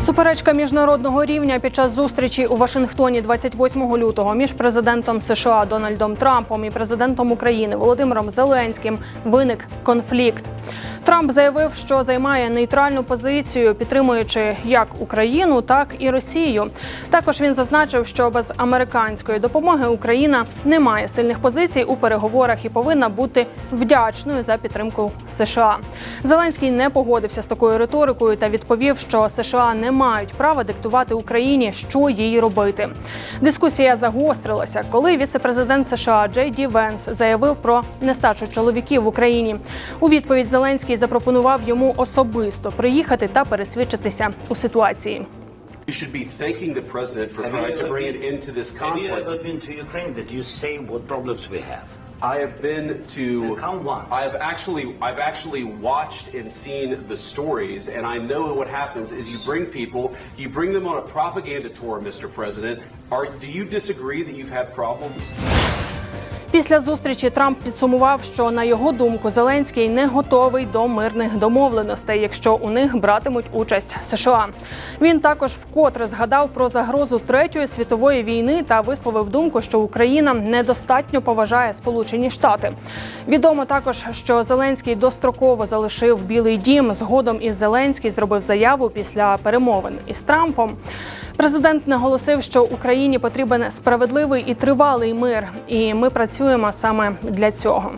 Суперечка міжнародного рівня під час зустрічі у Вашингтоні 28 лютого між президентом США Дональдом Трампом і президентом України Володимиром Зеленським виник конфлікт. Трамп заявив, що займає нейтральну позицію, підтримуючи як Україну, так і Росію. Також він зазначив, що без американської допомоги Україна не має сильних позицій у переговорах і повинна бути вдячною за підтримку США. Зеленський не погодився з такою риторикою та відповів, що США не мають права диктувати Україні, що їй робити. Дискусія загострилася, коли віцепрезидент США Джей Ді Венс заявив про нестачу чоловіків в Україні. У відповідь Зеленський запропонував йому особисто приїхати та пересвідчитися у ситуації. You should be thanking the president for trying to bring it into this conflict. Have you ever been to Ukraine? Did you say what problems we have? I have been to. Come once. I have actually, I've actually watched and seen the stories, and I know what happens is you bring people, you bring them on a propaganda tour, Mr. President. Are do you disagree that you've had problems? Після зустрічі Трамп підсумував, що на його думку Зеленський не готовий до мирних домовленостей, якщо у них братимуть участь США. Він також вкотре згадав про загрозу третьої світової війни та висловив думку, що Україна недостатньо поважає Сполучені Штати. Відомо також, що Зеленський достроково залишив Білий Дім. Згодом із Зеленський зробив заяву після перемовин із Трампом. Президент наголосив, що Україні потрібен справедливий і тривалий мир, і ми працюємо саме для цього.